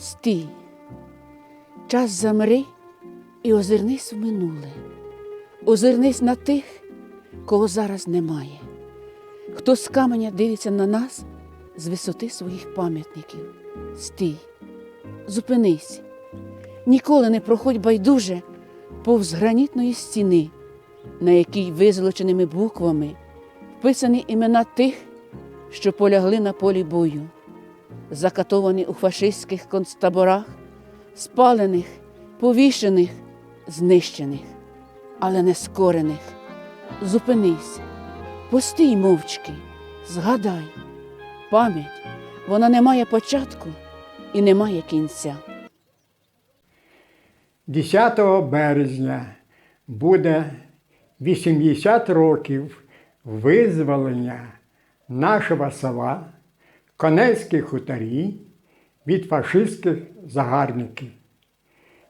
Стій, час замри і озирнись в минуле. Озирнись на тих, кого зараз немає. Хто з каменя дивиться на нас з висоти своїх пам'ятників. Стій, зупинись, ніколи не проходь байдуже повз гранітної стіни, на якій визолоченими буквами вписані імена тих, що полягли на полі бою, закатовані у фашистських концтаборах, спалених, повішених, знищених, але не скорених. Зупинись, постій мовчки, згадай, пам'ять, вона не має початку і не має кінця. 10 березня буде 80 років визволення нашого села Конецькі хуторі від фашистських загарбників.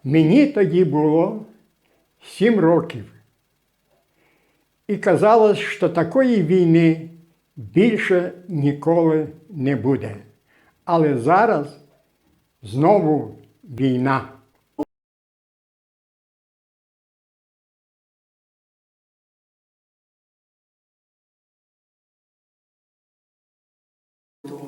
Мені тоді було 7 років. І казалось, що такої війни більше ніколи не буде. Але зараз знову війна.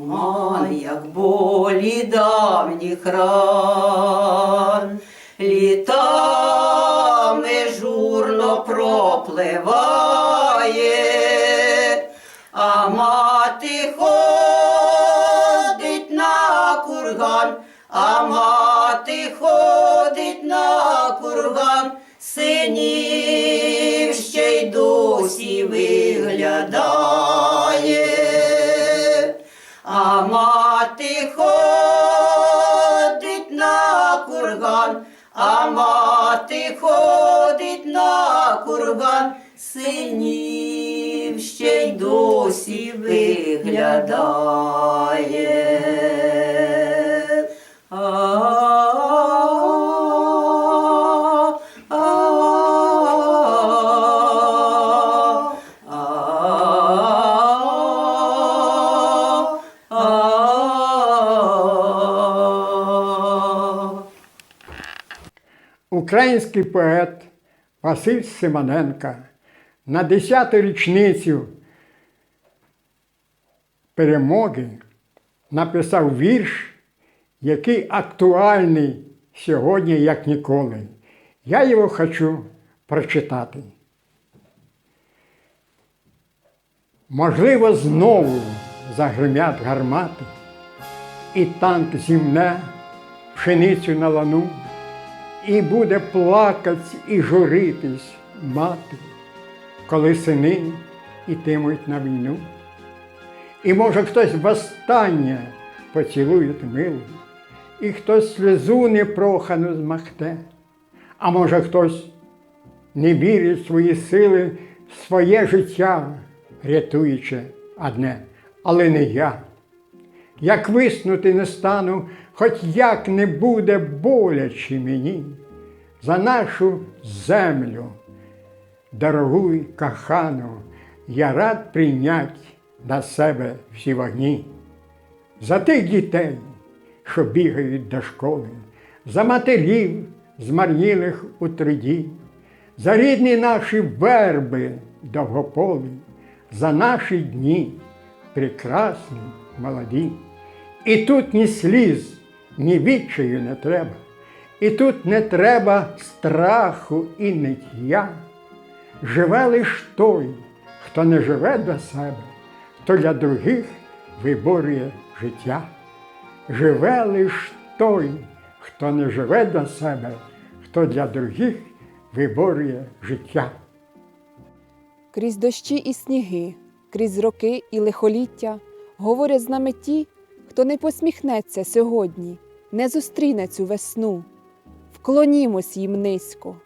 Туман, як болі давніх ран, літами журно пропливає, а мати ходить на курган, а мати ходить на мати ходить на курган, а мати ходить на курган, синів ще й досі виглядає. Український поет Василь Симоненко на 10-ту річницю перемоги написав вірш, який актуальний сьогодні, як ніколи. Я його хочу прочитати. Можливо, знову загримять гармати, і танк зімне пшеницю на лану, і буде плакать і журитись мати, коли сини ітимуть на війну. І може хтось востаннє поцілує милу, і хтось сльозу непрохану змахте, а може хтось не вірить свої сили, своє життя, рятуючи одне, але не я. Як виснути не стану, хоч як не буде боляче мені за нашу землю, дорогу й кохану, я рад прийнять на себе всі вогні. За тих дітей, що бігають до школи, за матерів, змарнілих у труді, за рідні наші верби довгополі, за наші дні прекрасні, молоді. І тут ні сліз, ні відчаю не треба, і тут не треба страху і ниття. Живе лиш той, хто не живе до себе, хто для других виборює життя. Живе лиш той, хто не живе до себе, хто для других виборює життя. Крізь дощі і сніги, крізь роки і лихоліття говорять з нами ті, хто не посміхнеться сьогодні, не зустріне цю весну. Вклонімось їм низько,